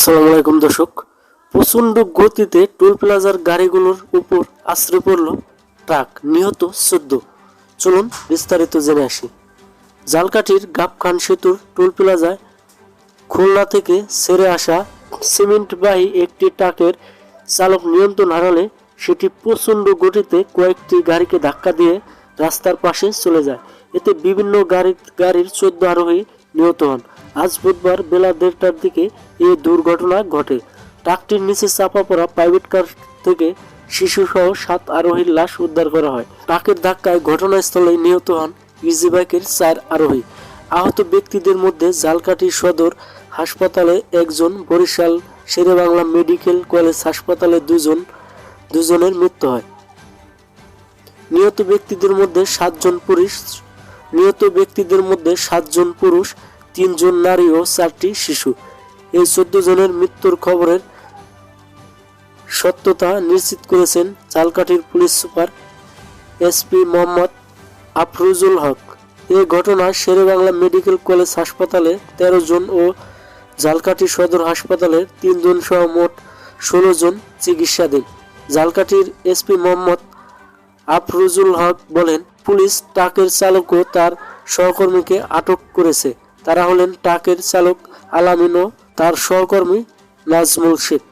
আসসালামু আলাইকুম দর্শক। প্রচণ্ড গতিতে টোল প্লাজার গাড়িগুলোর উপর আশ্রে পড়ল ট্রাক, নিহত চোদ্দ চলুন বিস্তারিত জেনে আসি। জালকাঠির গাবখান সেতুর টোল প্লাজায় খুলনা থেকে সেরে আসা সিমেন্টবাহী একটি ট্রাকের চালক নিয়ন্ত্রণ হারালে সেটি প্রচণ্ড গতিতে কয়েকটি গাড়িকে ধাক্কা দিয়ে রাস্তার পাশে চলে যায়। এতে বিভিন্ন গাড়ি গাড়ির চোদ্দ আরোহী নিহত হন। আজ বুধবার বেলা দেড়টার দিকে এই দুর্ঘটনা ঘটে। ট্রাকটির নিচে চাপা পড়া প্রাইভেট কার থেকে শিশুসহ সাত আরোহীর লাশ উদ্ধার করা হয়। ট্রাকের ধাক্কায় ঘটনাস্থলে নিহত হন ইজি বাইকের চার আরোহী। আহত ব্যক্তিদের মধ্যে জালকাঠি সদর হাসপাতালে একজন, বরিশাল শেরেবাংলা মেডিকেল কলেজ হাসপাতালে দুজন, দুজনের মৃত্যু হয়। নিহত ব্যক্তিদের মধ্যে সাতজন পুরুষ, নিহত ব্যক্তিদের মধ্যে সাতজন পুরুষ তিনজন নারী ও চারটি শিশু। এই চোদ্দ জনের মৃত্যুর খবরের সত্যতা নিশ্চিত করেছেন চালকাঠির police super SP Mohammad Afruzul Haque. এই ঘটনায় শেরেবাংলা মেডিকেল কলেজ হাসপাতালে তেরো জন ও জালকাঠি সদর হাসপাতালের তিনজন সহ মোট ষোলো জন চিকিৎসাধীন। জালকাঠির এসপি মোহাম্মদ আফরুজুল হক বলেন, পুলিশ ট্রাকের চালক ও তার সহকর্মীকে আটক করেছে। তারা হলেন ট্রাকের চালক আলামিন ও তার সহকর্মী Nazmul Sheikh.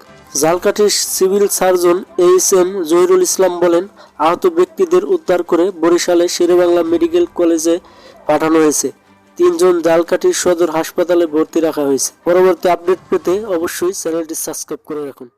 জালকাঠির civil surgeon H M Zahirul Islam বলেন, আহত ব্যক্তিদের উদ্ধার করে বরিশালে শেরেবাংলা মেডিকেল কলেজে পাঠানো হয়েছে। তিনজন জালকাঠির সদর হাসপাতালে ভর্তি রাখা হয়েছে। পরবর্তী আপডেট পেতে অবশ্যই চ্যানেলটি সাবস্ক্রাইব করে রাখুন।